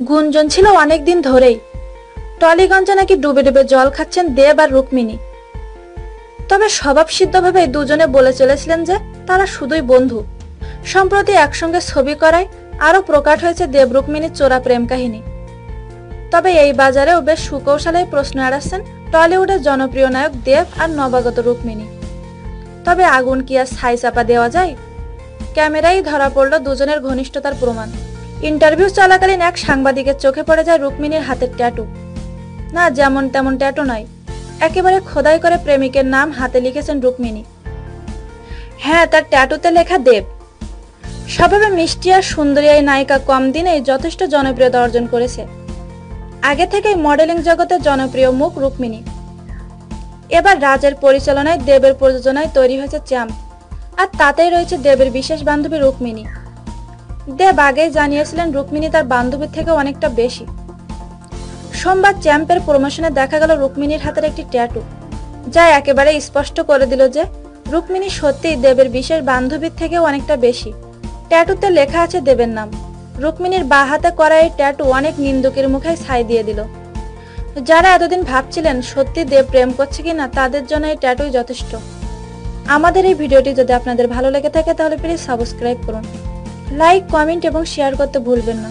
গুঞ্জন ছিল অনেকদিন ধরেই। টলিগঞ্জে নাকি ডুবে ডুবে জল খাচ্ছেন দেব আর রুক্মিণী। তবে স্বভাব স্বভাবসিদ্ধভাবে দুজনে বলে চলেছিলেন যে, তারা শুধুই বন্ধু। সম্প্রতি একসঙ্গে ছবি করায় আরও প্রকাট হয়েছে দেব রুক্মিণীর চোরা প্রেম কাহিনী। তবে এই বাজারেও বেশ সুকৌশলে প্রশ্ন এড়াচ্ছেন টলিউডের জনপ্রিয় নায়ক দেব আর নবাগত রুক্মিণী। তবে আগুন কি আর ছাই চাপা দেওয়া যায়? ক্যামেরাই ধরা পড়ল দুজনের ঘনিষ্ঠতার প্রমাণ। ইন্টারভিউ চলাকালীন এক সাংবাদিকের চোখে পড়ে যায় রুক্মিণীর হাতের ট্যাটু। না, যেমন তেমন ট্যাটু নয়। একেবারে খোদাই করে প্রেমিকের নাম হাতে লিখেছেন রুক্মিণী। হ্যাঁ তার ট্যাটুতে লেখা দেব। স্বভাবে মিষ্টি আর সুন্দরী এই নায়িকা কম দিনেই যথেষ্ট জনপ্রিয়তা অর্জন করেছে। আগে থেকেই মডেলিং জগতের জনপ্রিয় মুখ রুক্মিণী। এবার রাজের পরিচালনায় দেবের প্রযোজনায় তৈরি হয়েছে চ্যাম্প, আর তাতেই রয়েছে দেবের বিশেষ বান্ধবী রুক্মিণী। দেব আগেই জানিয়েছিলেন রুক্মিণী তার বান্ধবীর থেকে অনেকটা বেশি। সোমবার চ্যাম্পের প্রমোশনে দেখা গেল রুক্মিণীর হাতের একটি ট্যাটু, যা একেবারে স্পষ্ট করে দিল যে রুক্মিণী সত্যিই দেবের বিশেষ বান্ধবীর থেকেও অনেকটা বেশি। ট্যাটুতে লেখা আছে দেবের নাম। রুক্মিণীর বা হাতে করা এই ট্যাটু অনেক নিন্দুকের মুখে ছাই দিয়ে দিল। যারা এতদিন ভাবছিলেন সত্যি দেব প্রেম করছে কিনা, তাদের জন্য এই ট্যাটুই যথেষ্ট। আমাদের এই ভিডিওটি যদি আপনাদের ভালো লেগে থাকে, তাহলে প্লিজ সাবস্ক্রাইব করুন। লাইক কমেন্ট এবং শেয়ার করতে ভুলবেন না।